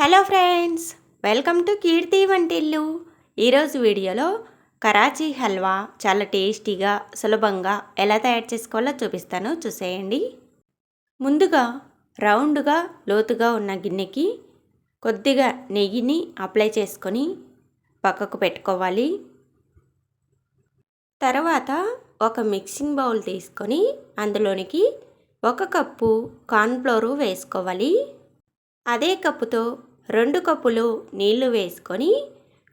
Hello friends welcome to Keerthi Vantillu. ఈరోజు వీడియోలో కరాచీ హల్వా చాలా టేస్టీగా సులభంగా ఎలా తయారు చేసుకోవాలో చూపిస్తాను. చూసేయండి. ముందుగా రౌండ్గా లోతుగా ఉన్న గిన్నెకి కొద్దిగా నెయ్యిని అప్లై చేసుకొని పక్కకు పెట్టుకోవాలి. తర్వాత ఒక మిక్సింగ్ బౌల్ తీసుకొని అందులోనికి ఒక కప్పు కార్న్ఫ్లోరు వేసుకోవాలి. అదే కప్పుతో రెండు కప్పులు నీళ్ళు వేసుకొని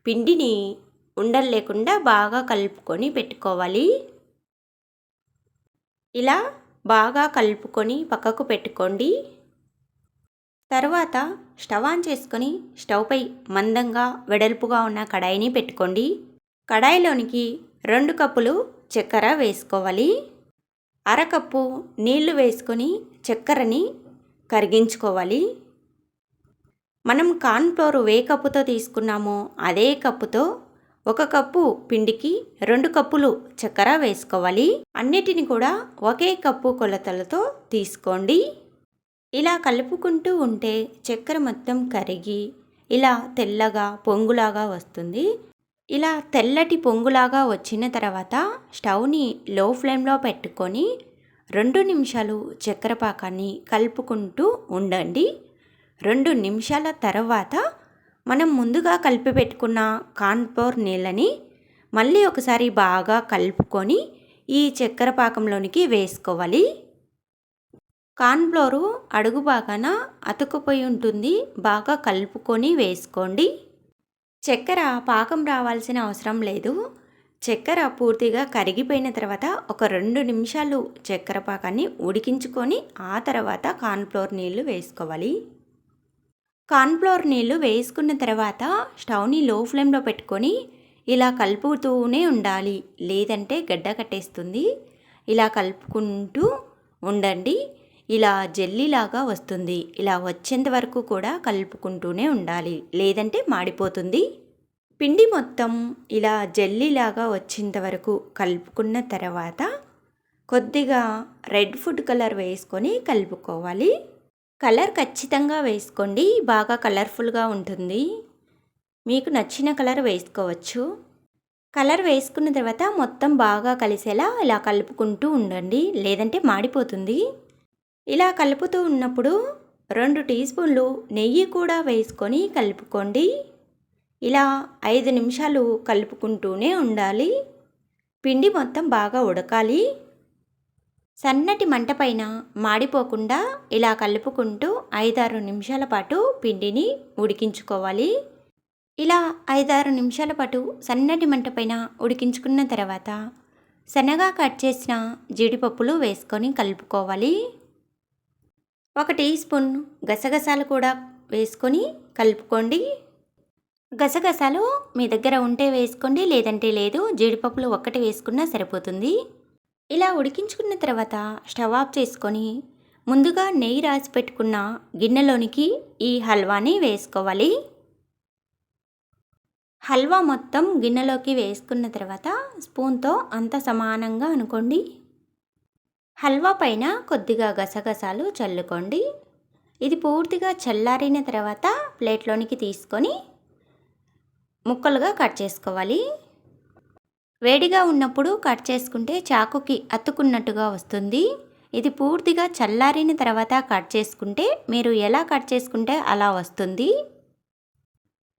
పిండిని ఉండలు లేకుండా బాగా కలుపుకొని పెట్టుకోవాలి. ఇలా బాగా కలుపుకొని పక్కకు పెట్టుకోండి. తర్వాత స్టవ్ ఆన్ చేసుకొని స్టవ్పై మందంగా వెడల్పుగా ఉన్న కడాయిని పెట్టుకోండి. కడాయిలోనికి రెండు కప్పులు చక్కెర వేసుకోవాలి. అరకప్పు నీళ్ళు వేసుకొని చక్కెరని కరిగించుకోవాలి. మనం కార్న్ఫ్లోర్ ఏ కప్పుతో తీసుకున్నామో అదే కప్పుతో ఒక కప్పు పిండికి రెండు కప్పులు చక్కెర వేసుకోవాలి. అన్నిటిని కూడా ఒకే కప్పు కొలతలతో తీసుకోండి. ఇలా కలుపుకుంటూ ఉంటే చక్కెర మొత్తం కరిగి ఇలా తెల్లగా పొంగులాగా వస్తుంది. ఇలా తెల్లటి పొంగులాగా వచ్చిన తర్వాత స్టవ్ని లో ఫ్లేమ్లో పెట్టుకొని రెండు నిమిషాలు చక్కెర పాకాన్ని కలుపుకుంటూ ఉండండి. రెండు నిమిషాల తర్వాత మనం ముందుగా కలిపి పెట్టుకున్న కాన్ఫ్లోర్ నీళ్ళని మళ్ళీ ఒకసారి బాగా కలుపుకొని ఈ చక్కెర పాకంలోనికి వేసుకోవాలి. కాన్ఫ్లోరు అడుగు బాగాన అతుకుపోయి ఉంటుంది. బాగా కలుపుకొని వేసుకోండి. చక్కెర పాకం రావాల్సిన అవసరం లేదు. చక్కెర పూర్తిగా కరిగిపోయిన తర్వాత ఒక రెండు నిమిషాలు చక్కెర పాకాన్ని ఉడికించుకొని ఆ తర్వాత కాన్ఫ్లోర్ నీళ్ళు వేసుకోవాలి. కార్న్ఫ్లోర్ నీళ్ళు వేసుకున్న తర్వాత స్టవ్ని లో ఫ్లేమ్లో పెట్టుకొని ఇలా కలుపుతూనే ఉండాలి. లేదంటే గడ్డ కట్టేస్తుంది. ఇలా కలుపుకుంటూ ఉండండి. ఇలా జెల్లీలాగా వస్తుంది. ఇలా వచ్చేంత వరకు కూడా కలుపుకుంటూనే ఉండాలి. లేదంటే మాడిపోతుంది. పిండి మొత్తం ఇలా జెల్లీలాగా వచ్చేంత వరకు కలుపుకున్న తర్వాత కొద్దిగా రెడ్ ఫుడ్ కలర్ వేసుకొని కలుపుకోవాలి. కలర్ ఖచ్చితంగా వేసుకోండి. బాగా కలర్ఫుల్గా ఉంటుంది. మీకు నచ్చిన కలర్ వేసుకోవచ్చు. కలర్ వేసుకున్న తర్వాత మొత్తం బాగా కలిసేలా ఇలా కలుపుకుంటూ ఉండండి. లేదంటే మాడిపోతుంది. ఇలా కలుపుతూ ఉన్నప్పుడు రెండు టీ స్పూన్లు నెయ్యి కూడా వేసుకొని కలుపుకోండి. ఇలా ఐదు నిమిషాలు కలుపుకుంటూనే ఉండాలి. పిండి మొత్తం బాగా ఉడకాలి. సన్నటి మంట పైన మాడిపోకుండా ఇలా కలుపుకుంటూ ఐదారు నిమిషాల పాటు పిండిని ఉడికించుకోవాలి. ఇలా ఐదారు నిమిషాల పాటు సన్నటి మంట పైన ఉడికించుకున్న తర్వాత శనగ కట్ చేసిన జీడిపప్పులు వేసుకొని కలుపుకోవాలి. ఒక టీ స్పూన్ గసగసాలు కూడా వేసుకొని కలుపుకోండి. గసగసాలు మీ దగ్గర ఉంటే వేసుకోండి లేదంటే లేదు. జీడిపప్పులు ఒక్కటి వేసుకున్నా సరిపోతుంది. ఇలా ఉడికించుకున్న తర్వాత స్టవ్ ఆఫ్ చేసుకొని ముందుగా నెయ్యి రాసి పెట్టుకున్న గిన్నెలోనికి ఈ హల్వాని వేసుకోవాలి. హల్వా మొత్తం గిన్నెలోకి వేసుకున్న తర్వాత స్పూన్తో అంత సమానంగా అనుకోండి. హల్వా పైన కొద్దిగా గసగసాలు చల్లుకోండి. ఇది పూర్తిగా చల్లారిన తర్వాత ప్లేట్లోనికి తీసుకొని ముక్కలుగా కట్ చేసుకోవాలి. వేడిగా ఉన్నప్పుడు కట్ చేసుకుంటే చాకుకి అతుకున్నట్టుగా వస్తుంది. ఇది పూర్తిగా చల్లారిన తర్వాత కట్ చేసుకుంటే మీరు ఎలా కట్ చేసుకుంటే అలా వస్తుంది.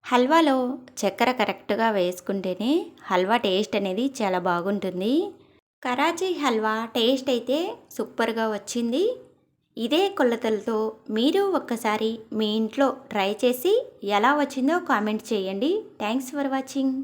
హల్వాలో చక్కెర కరెక్ట్గా వేసుకుంటేనే హల్వా టేస్ట్ అనేది చాలా బాగుంటుంది. కరాచీ హల్వా టేస్ట్ అయితే సూపర్గా వచ్చింది. ఇదే కొలతలతో మీరు ఒక్కసారి మీ ఇంట్లో ట్రై చేసి ఎలా వచ్చిందో కామెంట్ చేయండి. Thanks for watching.